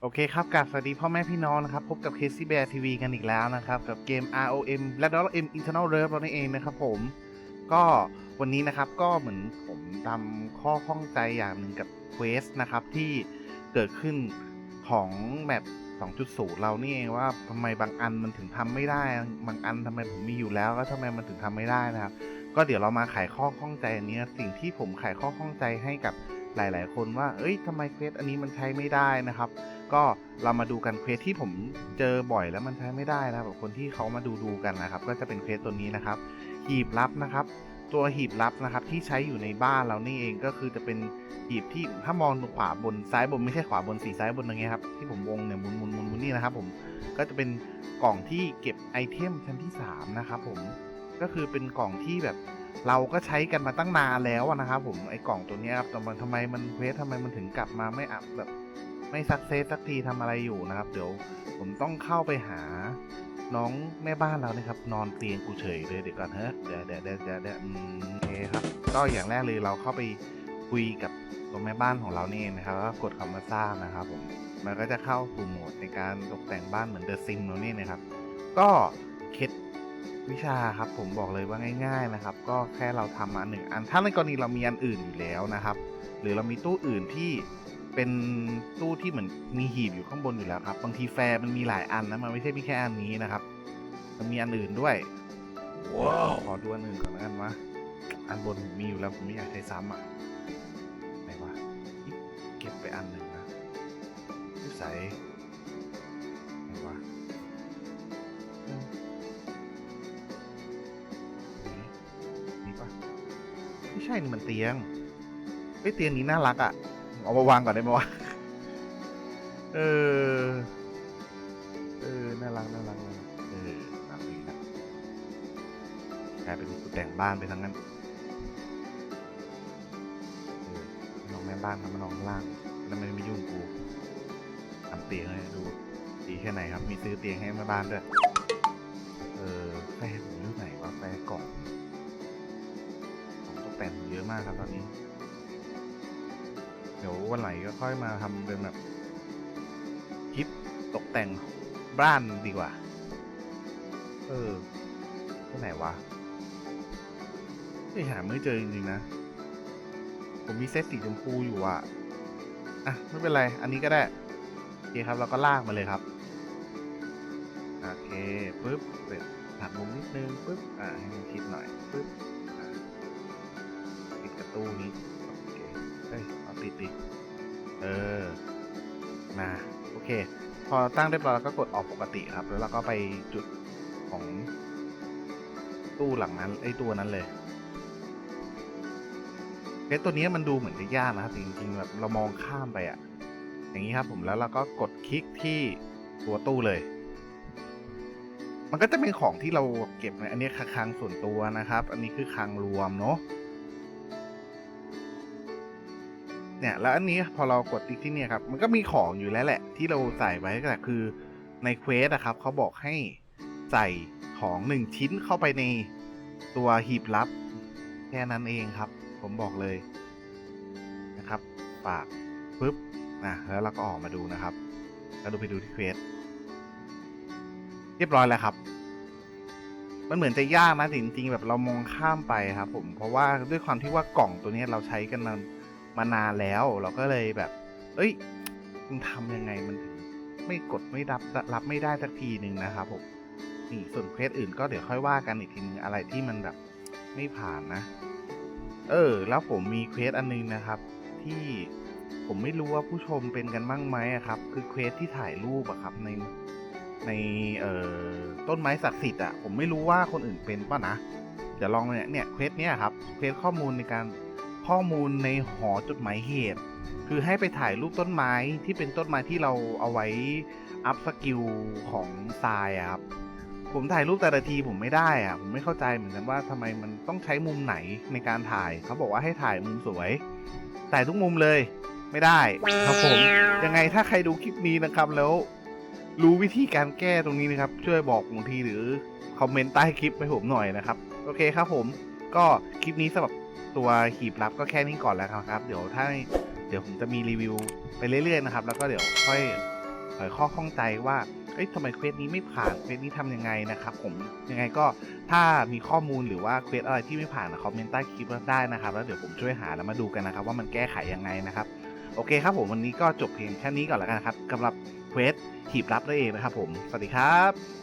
โอเคครับกับสวัสดีพ่อแม่พี่น้องนะครับ พบกับ Casey Bear TV กันอีกแล้วนะครับ กับเกม ROM และ M Internal r e v เรานี่เองนะครับผม ก็วันนี้นะครับก็เหมือนผมทำข้อข้องใจอย่างหนึ่งกับเควสนะครับ ที่เกิดขึ้นของแมป2.0 เรานี่เองว่าทำไมบางอันมันถึงทำไม่ได้ บางอันทำไมผมมีอยู่แล้วก็ทำไมมันถึงทำไม่ได้นะครับ ก็เดี๋ยวเรามาไขข้อข้องใจอันนี้สิ่งที่ผมไขข้อข้องใจให้กับ หลาย ๆ คนว่า เอ้ยทำไมเควสอันนี้มันใช้ไม่ได้นะครับ ก็เรามาดูกันเควสที่ผมเจอบ่อยแล้วมันใช้ไม่ได้นะครับแบบคนที่เขามาดูดูกันนะครับ ก็จะเป็นเควสตัวนี้นะครับ หีบลับนะครับ ตัวหีบลับนะครับที่ใช้อยู่ในบ้านเรานี่เองก็คือจะเป็นหีบที่ถ้ามองขวาบนซ้ายบนไม่ใช่ขวาบนสีซ้ายบนอย่างเงี้ยครับที่ผมวงเนี่ยหมุนหมุนหมุนหมุนนี่นะครับ ผมก็จะเป็นกล่องที่เก็บไอเทมชั้นที่สามนะครับผมก็คือเป็นกล่องที่แบบ เราก็ใช้กันมาตั้งนานแล้วนะครับผมไอกล่องตัวนี้ครับแต่มันทำไมมันเควสทำไมมันถึงกลับมาไม่อัพแบบไม่สักเซสสักทีทำอะไรอยู่นะครับ เดี๋ยวผมต้องเข้าไปหาน้องแม่บ้านเรานะครับ นอนเตียงกูเฉยเลยเดี๋ยวก่อนเฮ้ยเดี๋ยวเดี๋ยวเดี๋ยวเดี๋ยวเอืมโอเคครับ ก็อย่างแรกเลยเราเข้าไปคุยกับตัวแม่บ้านของเรานี่นะครับก็กดคำว่าทราบนะครับผมมันก็จะเข้าสู่โหมดในการตกแต่งบ้านเหมือนเดอะซิมเรานี่นะครับ ก็เคล็ด วิชาครับผมบอกเลยว่าง่าย ๆนะครับ ก็แค่เราทำมาหนึ่งอันถ้าในกรณีเรามีอันอื่นอยู่แล้วนะครับ หรือเรามีตู้อื่นที่เป็นตู้ที่เหมือนมีหีบอยู่ข้างบนอยู่แล้วครับ บางทีแฟร์มันมีหลายอันนะมันไม่ใช่มีแค่อันนี้นะครับ มันมีอันอื่นด้วยว้าวขอดูอันอื่นก่อนแล้วกันวะอันบนผมมีอยู่แล้วผมไม่อยากใช้ซ้ำอะไหนวะอิ๊ะเก็บไปอันหนึ่งนะที่ใส่ ไม่ใช่นี่มันเตียงเฮ้ยเตียงนี้น่ารักอะ่ะ เอามาวางก่อนได้ไหมวะ เออ เออ น่ารักน่ารักน่ารักเออตามนี้นะกลายเป็นกูแต่งบ้านไปทั้งนั้นเออน้องแม่บ้านทำมานอนข้างล่างแล้วไม่ไม่ยุ่งกูทำเตียงให้ดูดีแค่ไหนครับ มีซื้อเตียงให้แม่บ้านด้วย เออแฟ มเยอะมากครับตอนนี้ เดี๋ยววันไหนก็ค่อยมาทำเป็นแบบคลิปตกแต่งบ้านดีกว่า เออที่ไหนวะไม่หาไม่เจอจริงๆนะ ผมมีเซตสีชมพูอยู่อะ อะ ไม่เป็นไร อันนี้ก็ได้โอเคครับเราก็ลากมาเลยครับ โอเค ปึ๊บเสร็จหักมุมนิดนึง ปึ๊บ อ่าให้มันชิดหน่อย ปึ๊บ ตู้นี้โอเคเฮ้ยเอาติดดิเออมาโอเค พอตั้งเรียบร้อยแล้วก็กดออกปกติครับ แล้วเราก็ไปจุดของตู้หลังนั้นไอ้ตัวนั้นเลยเอตัวนี้มันดูเหมือนจะยากนะครับจริงๆแบบเรามองข้ามไปอะอย่างนี้ครับผมแล้วเราก็กดคลิกที่ตัวตู้เลย มันก็จะเป็นของที่เราเก็บในอันนี้คือคลังส่วนตัวนะครับ อันนี้คือคลังรวมเนาะ เนี่ยแล้วอันนี้พอเรากดติ๊กที่เนี่ยครับมันก็มีของอยู่แล้วแหละ ที่เราใส่ไว้แต่คือในเควสอะครับเขาบอกให้ใส่ของหนึ่งชิ้นเข้าไปในตัวหีบลับ แค่นั้นเองครับ ผมบอกเลยนะครับปากปึ๊บนะแล้วเราก็ออกมาดูนะครับ แล้วดูไปดูที่เควสเรียบร้อยแล้วครับ มันเหมือนจะยากนะจริงๆแบบเรามองข้ามไปครับ ผมเพราะว่าด้วยความที่ว่ากล่องตัวนี้เราใช้กันมา มานานแล้ว เราก็เลยแบบ เอ้ยมันทำยังไงมันถึงไม่กดไม่รับรับไม่ได้สักทีหนึ่งนะครับผมนี่ส่วนเควสอื่นก็เดี๋ยวค่อยว่ากันอีกทีนึงอะไรที่มันแบบไม่ผ่านนะ เออ แล้วผมมีเควสอันนึงนะครับ ที่ผมไม่รู้ว่าผู้ชมเป็นกันบ้างไหมอะครับ คือเควสที่ถ่ายรูปอะครับในในเอ่อต้นไม้ศักดิ์สิทธิ์อะผมไม่รู้ว่าคนอื่นเป็นป่ะนะเดี๋ยวลองเนี่ยเนี่ยเควสเนี้ยครับเควสข้อมูลในการ ข้อมูลในหอจดหมายเหตุ คือให้ไปถ่ายรูปต้นไม้ที่เป็นต้นไม้ที่เราเอาไว้อัพสกิลของทรายครับ ผมถ่ายรูปแต่ละทีผมไม่ได้อะผมไม่เข้าใจเหมือนกันว่าทำไมมันต้องใช้มุมไหนในการถ่ายเขาบอกว่าให้ถ่ายมุมสวยถ่ายทุกมุมเลยไม่ได้ครับผมยังไงถ้าใครดูคลิปนี้นะครับแล้วรู้วิธีการแก้ตรงนี้นะครับ ช่วยบอกผมทีหรือคอมเมนต์ใต้คลิปให้ผมหน่อยนะครับ โอเคครับผมก็คลิปนี้สำหรับ ตัวหีบลับก็แค่นี้ก่อนแล้วครับ เดี๋ยวถ้าเดี๋ยวผมจะมีรีวิวไปเรื่อยๆนะครับ แล้วก็เดี๋ยวค่อยเผยข้อข้องใจว่าเอ้ยทำไมเควสนี้ไม่ผ่านเควสนี้ทำยังไงนะครับ ผมยังไงก็ถ้ามีข้อมูลหรือว่าเควสอะไรที่ไม่ผ่านคอมเมนต์ใต้คลิปได้นะครับ แล้วเดี๋ยวผมช่วยหาแล้วมาดูกันนะครับ ว่ามันแก้ไขยังไงนะครับ โอเคครับผมวันนี้ก็จบเพียงแค่นี้ก่อนแล้วกันครับสำหรับเควสหีบลับนั่นเองนะครับ ผมสวัสดีครับ